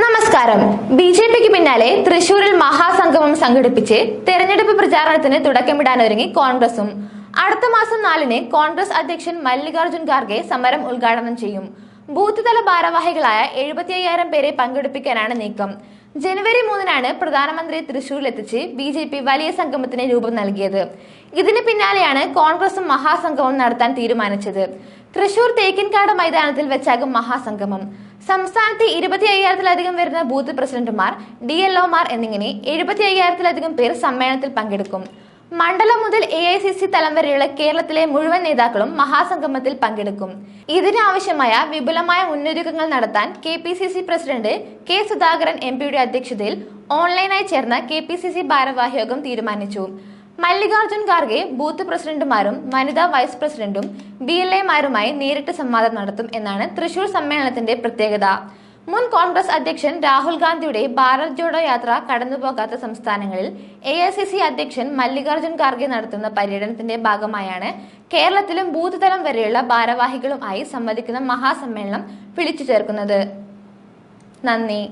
നമസ്കാരം. B J പിക്ക് പിന്നാലെ തൃശൂരിൽ മഹാസംഗമം സംഘടിപ്പിച്ച് തെരഞ്ഞെടുപ്പ് പ്രചാരണത്തിന് തുടക്കമിടാനൊരുങ്ങി കോൺഗ്രസും. അടുത്ത മാസം നാലിന് കോൺഗ്രസ് അധ്യക്ഷൻ മല്ലികാർജുൻ ഖാർഗെ സമരം ഉദ്ഘാടനം ചെയ്യും. ബൂത്ത് തല ഭാരവാഹികളായ എഴുപത്തി അയ്യായിരം പേരെ പങ്കെടുപ്പിക്കാനാണ് നീക്കം. ജനുവരി മൂന്നിനാണ് പ്രധാനമന്ത്രി തൃശൂരിലെത്തിച്ച് ബി ജെ പി വലിയ സംഗമത്തിന് രൂപം നൽകിയത്. ഇതിന് പിന്നാലെയാണ് കോൺഗ്രസും മഹാസംഗമം നടത്താൻ തീരുമാനിച്ചത്. തൃശൂർ തേക്കിൻകാട് മൈതാനത്തിൽ വെച്ചാകും മഹാസംഗമം. സംസ്ഥാനത്തെ ഇരുപത്തി അയ്യായിരത്തിലധികം വരുന്ന ബൂത്ത് പ്രസിഡന്റുമാർ ഡി എൽ ഒമാർ എന്നിങ്ങനെ എഴുപത്തി അയ്യായിരത്തിലധികം പേർ സമ്മേളനത്തിൽ പങ്കെടുക്കും. മണ്ഡലം മുതൽ എ ഐ സി സി തലം വരെയുള്ള കേരളത്തിലെ മുഴുവൻ നേതാക്കളും മഹാസംഗമത്തിൽ പങ്കെടുക്കും. ഇതിനാവശ്യമായ വിപുലമായ മുന്നൊരുക്കങ്ങൾ നടത്താൻ K P C C president K Sudhakaran M പിയുടെ അധ്യക്ഷതയിൽ ഓൺലൈനായി ചേർന്ന കെ പി സി സി ഭാരവാഹി യോഗം തീരുമാനിച്ചു. മല്ലികാർജുൻ ഖാർഗെ ബൂത്ത് പ്രസിഡന്റുമാരും വനിതാ വൈസ് പ്രസിഡന്റും ബി എൽ എമാരുമായി നേരിട്ട് സംവാദം നടത്തും എന്നാണ് തൃശൂർ സമ്മേളനത്തിന്റെ പ്രത്യേകത. മുൻ കോൺഗ്രസ് അധ്യക്ഷൻ രാഹുൽ ഗാന്ധിയുടെ ഭാരത് ജോഡോ യാത്ര കടന്നുപോകാത്ത സംസ്ഥാനങ്ങളിൽ എ ഐ സി സി അധ്യക്ഷൻ മല്ലികാർജുൻ ഖാർഗെ നടത്തുന്ന പര്യടനത്തിന്റെ ഭാഗമായാണ് കേരളത്തിലും ബൂത്ത് തലം വരെയുള്ള ഭാരവാഹികളുമായി സംവദിക്കുന്ന മഹാസമ്മേളനം വിളിച്ചു ചേർക്കുന്നത്. നന്ദി.